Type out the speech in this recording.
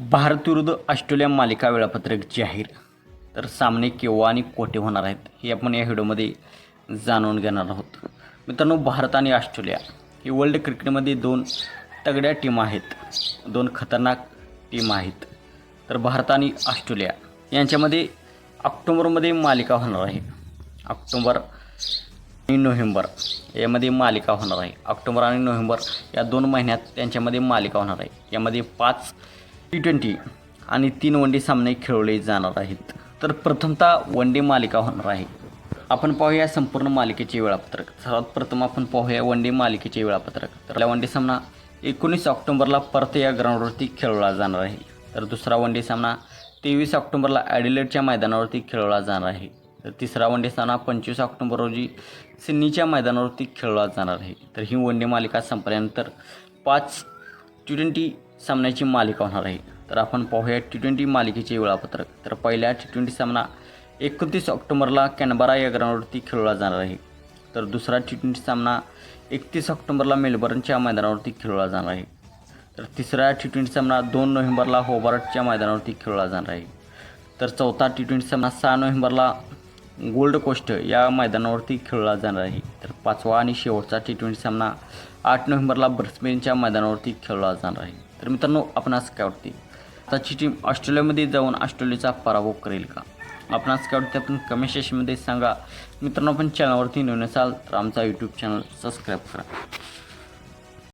भारत विरुद्ध ऑस्ट्रेलिया मालिका वेळापत्रक जाहीर. तर सामने केव्हा आणि कोठे होणार आहेत हे आपण या व्हिडिओमध्ये जाणून घेणार आहोत. मित्रांनो भारत आणि ऑस्ट्रेलिया ही वर्ल्ड क्रिकेटमध्ये दोन तगड्या टीम आहेत. दोन खतरनाक टीम आहेत. तर भारत आणि ऑस्ट्रेलिया यांच्यामध्ये ऑक्टोबरमध्ये मालिका होणार आहे. ऑक्टोबर आणि नोव्हेंबर यामध्ये मालिका होणार आहे. ऑक्टोबर आणि नोव्हेंबर या दोन महिन्यात त्यांच्यामध्ये मालिका होणार आहे. यामध्ये पाच टी ट्वेंटी आणि तीन वन डे सामने खेळवले जाणार आहेत. तर प्रथमतः वन डे मालिका होणार आहे. आपण पाहूया संपूर्ण मालिकेचे वेळापत्रक. सर्वात प्रथम आपण पाहूया वन डे मालिकेचे वेळापत्रक. तर वन डे सामना एकोणीस ऑक्टोबरला परत या ग्राउंडवरती खेळवला जाणार आहे. तर दुसरा वन डे सामना तेवीस ऑक्टोबरला ॲडिलेडच्या मैदानावरती खेळवला जाणार आहे. तर तिसरा वन डे सामना पंचवीस ऑक्टोबर रोजी सिडनीच्या मैदानावरती खेळवला जाणार आहे. तर ही वन डे मालिका संपल्यानंतर पाच टी ट्वेंटी सामन्याची मालिका होणार आहे. तर आपण पाहूया टी ट्वेंटी मालिकेचे वेळापत्रक. तर पहिल्या टी ट्वेंटी सामना एकोणतीस ऑक्टोबरला कॅनबरा या ग्राउंडवरती खेळला जाणार आहे. तर दुसरा टी ट्वेंटी सामना एकतीस ऑक्टोबरला मेलबर्नच्या मैदानावरती खेळला जाणार आहे. तर तिसरा टी ट्वेंटी सामना दोन नोव्हेंबरला होबार्टच्या मैदानावरती खेळला जाणार आहे. तर चौथा टी ट्वेंटी सामना सहा नोव्हेंबरला गोल्ड कोस्ट या मैदानावरती खेळला जाणार आहे. तर पाचवा आणि शेवटचा टी ट्वेंटी सामना आठ नोव्हेंबरला ब्रिस्बेनच्या मैदानावरती खेळला जाणार आहे. तर मित्रांनो आपणास काय वाटते आताची टीम ऑस्ट्रेलियामध्ये जाऊन ऑस्ट्रेलियाचा पराभव करेल का? आपणास काय वाटते आपण कमेंट सेशनमध्ये सांगा. मित्रांनो आपण चॅनलवरती नवीन असाल तर आमचा यूट्यूब चॅनल सबस्क्राईब करा.